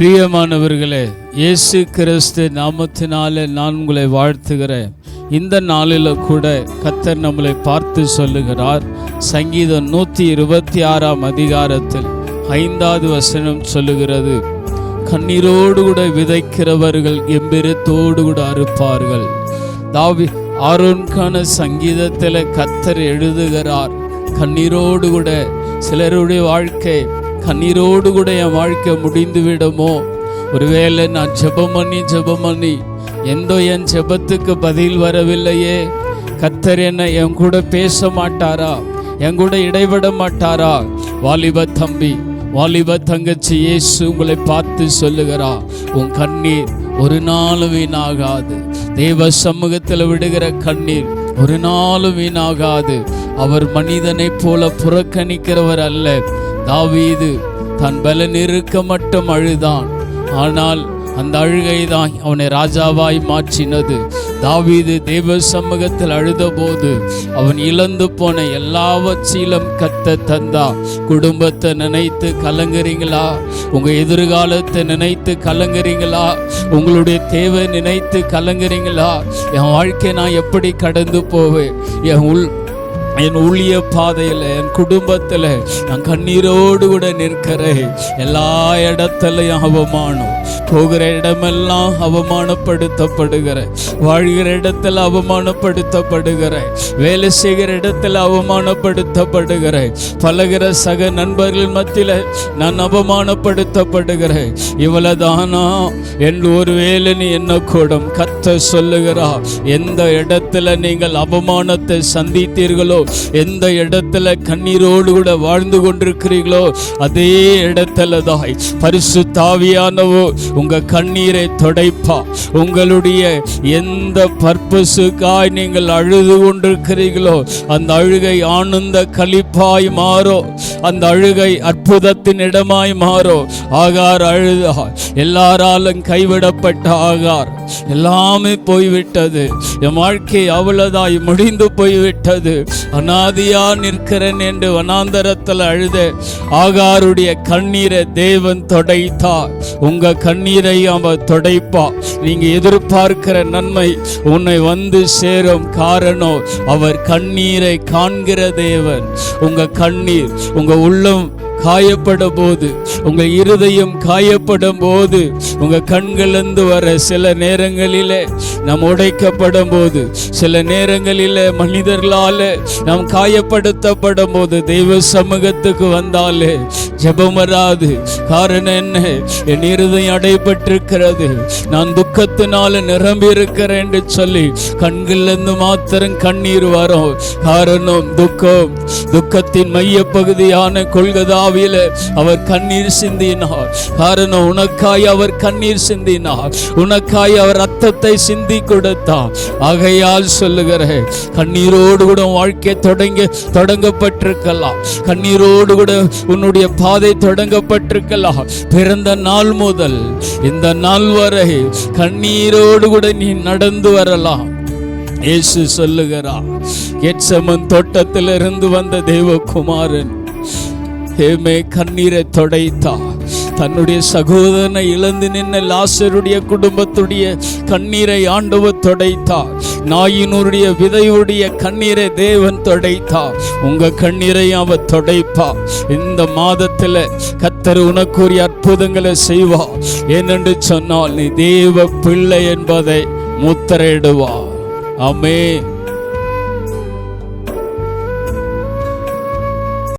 பிரியமானவர்களே இயேசு கிறிஸ்து நாமத்தினாலே நான் உங்களை வாழ்த்துகிறேன். இந்த நாளில் கூட கத்தர் நம்மளை பார்த்து சொல்லுகிறார். சங்கீதம் நூற்றி இருபத்தி ஆறாம் அதிகாரத்தில் ஐந்தாவது வசனம் சொல்லுகிறது. கண்ணீரோடு கூட விதைக்கிறவர்கள் எம்பிரத்தோடு கூட அறுப்பார்கள். தாவி ஆரோன்கான சங்கீதத்தில் கத்தர் எழுதுகிறார். கண்ணீரோடு கூட சிலருடைய வாழ்க்கை கண்ணீரோடு கூட என் வாழ்க்கை முடிந்து விடுமோ ஒருவேளை நான் ஜெபம் பண்ணி ஜெபம் பண்ணி எந்தோ என் ஜெபத்துக்கு பதில் வரவில்லையே? கத்தர் என்ன என் கூட பேச மாட்டாரா? என் கூட இடைவிட மாட்டாரா? வாலிப தம்பி வாலிப தங்கச்சி இயேசு உங்களை பார்த்து சொல்லுகிறா உன் கண்ணீர் ஒரு நாளும் வீணாகாது. தேவ சமூகத்தில் விடுகிற கண்ணீர் ஒரு நாளும் வீணாகாது. அவர் மனிதனைப் போல புறக்கணிக்கிறவர் அல்ல. தாவீது தன் பலன் இருக்க மட்டும் அழுதான். ஆனால் அந்த அழுகை தான் அவனை ராஜாவாய் மாற்றினது. தாவீது தேவ சமூகத்தில் அழுதபோது அவன் இழந்து போன எல்லாவற்றிலும் கத்த தந்தா. குடும்பத்தை நினைத்து கலங்குறீங்களா? உங்கள் எதிர்காலத்தை நினைத்து கலங்குறீங்களா? உங்களுடைய தேவை நினைத்து கலங்குறீங்களா? என் வாழ்க்கை நான் எப்படி கடந்து போவேன்? என் உள் என் ஊழிய பாதையில் என் குடும்பத்தில் நான் கண்ணீரோடு கூட நிற்கிறேன். எல்லா இடத்துலையும் அவமானம் போகிற இடமெல்லாம் அவமானப்படுத்தப்படுகிற வாழ்கிற இடத்துல அவமானப்படுத்தப்படுகிற வேலை செய்கிற இடத்துல அவமானப்படுத்தப்படுகிற பழகிற சக நண்பர்கள் மத்தியில் நான் அவமானப்படுத்தப்படுகிறேன் இவ்வளவுதானா? என்று ஒரு வேலை நீ என்ன கூடும்? கத்த சொல்லுகிறா எந்த இடத்துல நீங்கள் அவமானத்தை சந்தித்தீர்களோ எந்த இடத்துல கண்ணீரோடு கூட வாழ்ந்து கொண்டிருக்கிறீர்களோ அதே இடத்துல தான் பரிசு தாவியானவோ உங்க கண்ணீரை தொடைப்பா. உங்களுடைய எந்த பர்பஸுக்காய் நீங்கள் அழுது கொண்டிருக்கிறீர்களோ அந்த அழுகை ஆனந்த களிப்பாய் மாறும் அந்த அழுகை அற்புதத்தின் இடமாய் மாறும் ஆகார் அழுதா எல்லாராலும் கைவிடப்பட்ட ஆகார். எல்லாமே போய்விட்டது. என் வாழ்க்கை அவ்வளதாய் முடிந்து போய்விட்டது. அனாதியா நிற்கிறேன் என்று வனாந்தரத்தில் அழுத ஆகாருடைய கண்ணீரை தேவன் தொடைத்தா உங்க கண்ணீரை அவர் தொடைப்பா. நீங்க எதிர்பார்க்கிற நன்மை உன்னை வந்து சேரும் காரணம் அவர் கண்ணீரை காண்கிற தேவன். உங்க கண்ணீர் உங்க உள்ளம் காயப்படும் போது உங்க இருதயம் காயப்படும் போது உங்க கண்களிலிருந்து வர சில நேரங்களிலே நாம் உடைக்கப்படும் போது சில நேரங்களிலே மனிதர்களால நாம் காயப்படுத்தப்படும் போது தெய்வ சமூகத்துக்கு வந்தாலே ஜபம் வராது. காரணம் என்ன? என் இருதயம் அடைபட்டிருக்கிறது. நான் துக்கத்தினால நிரம்பி இருக்கிறேன் என்று சொல்லி கண்களிலிருந்து மாத்திரம் கண்ணீர் வரும். காரணம் துக்கம். துக்கத்தின் மைய பகுதியான ஆவியில அவர் கண்ணீர் சிந்தினார். காரணம் உனக்காய் அவர் கண்ணீர் சிந்தினார். உனக்காய் அவர் ரத்தத்தை சிந்தி கொடுத்தார். ஆகையால் சொல்லுகிற கண்ணீரோடு கூட வாழ்க்கை தொடங்க தொடங்கப்பட்டிருக்கலாம். கண்ணீரோடு கூட உன்னுடைய பாதை தொடங்கப்பட்டிருக்கலாம். பிறந்த நாள் முதல் இந்த நாள் வரை கண்ணீரோடு கூட நீ நடந்து வரலாம். இயேசு சொல்லுகிறார் எட்சமன் தோட்டத்திலிருந்து வந்த தேவகுமாரன் ஏமே கண்ணீரை தொடைத்தா தன்னுடைய சகோதரனை இழந்து நின்ன லாசருடைய குடும்பத்துடைய கண்ணீரை ஆண்டவ தொடைத்தார். நாயினுடைய விதையுடைய கண்ணீரை தேவன் தொடைத்தார். உங்க கண்ணீரை அவர் தொடைப்பா இந்த மாதத்துல கத்தர் உனக்குரிய அற்புதங்களை செய்வா ஏனென்று சொன்னால் நீ தேவ பிள்ளை என்பதை முத்திரையிடுவா அமே